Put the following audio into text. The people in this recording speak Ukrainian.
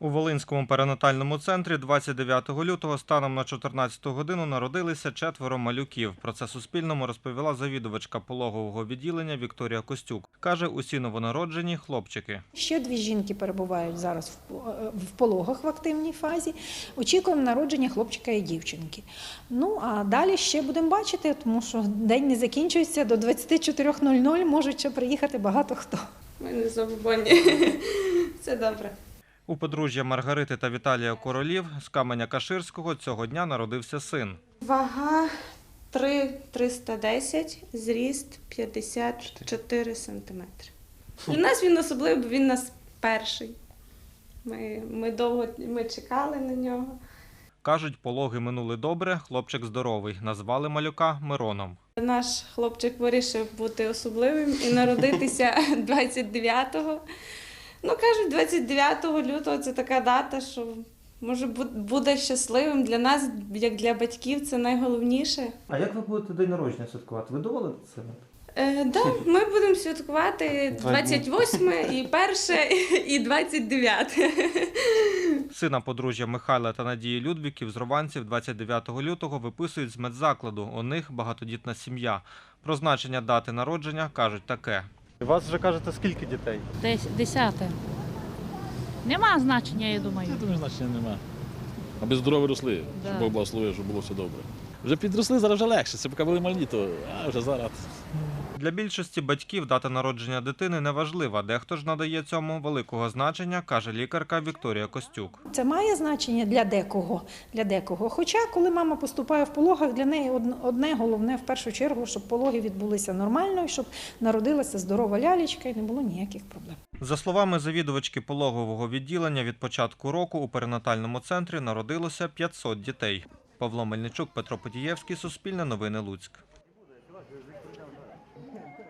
У Волинському перинатальному центрі 29 лютого станом на 14 годину народилися четверо малюків. Про це Суспільному розповіла завідувачка пологового відділення Вікторія Костюк. Каже, усі новонароджені хлопчики. Ще дві жінки перебувають зараз в е, пологах в активній фазі. Очікуємо народження хлопчика і дівчинки. Ну а далі ще будемо бачити, тому що день не закінчується. До 24.00 можуть ще приїхати багато хто. Ми не забобонні. Все добре. У подружжя Маргарити та Віталія Королів з каменя Каширського цього дня народився син. Вага 3 310, зріст 54 сантиметри. Для нас він особливий, бо він нас перший. Ми, ми довго ми чекали на нього. Кажуть, пологи минули добре, хлопчик здоровий. Назвали малюка Мироном. Наш хлопчик вирішив бути особливим і народитися 29-го. Ну, кажуть, 29 лютого це така дата, що може бу- буде щасливим для нас, як для батьків, це найголовніше. А як ви будете день народження святкувати? Ви думали це? Е, да, ми будемо святкувати 28 і 1 і 29. Сина подружжя Михайла та Надії Людвіків з Рованців 29 лютого виписують з медзакладу. У них багатодітна сім'я. Про значення дати народження кажуть таке. У вас вже кажете, скільки дітей? Десь десяте. Нема значення, я думаю. Я думаю, значення нема. Аби здорові росли, Да. щоб Бог благословив, щоб було все добре. Вже підросли, зараз вже легше. Це поки були малі, то а вже зараз. Для більшості батьків дата народження дитини не важлива. Дехто ж надає цьому великого значення, каже лікарка Вікторія Костюк. Це має значення для декого. Для декого. Хоча, коли мама поступає в пологах, для неї одне головне в першу чергу, щоб пологи відбулися нормально, і щоб народилася здорова лялечка і не було ніяких проблем. За словами завідувачки пологового відділення, від початку року у перинатальному центрі народилося 500 дітей. Павло Мельничук, Петро Подієвський, Суспільне новини Луцьк. Yeah.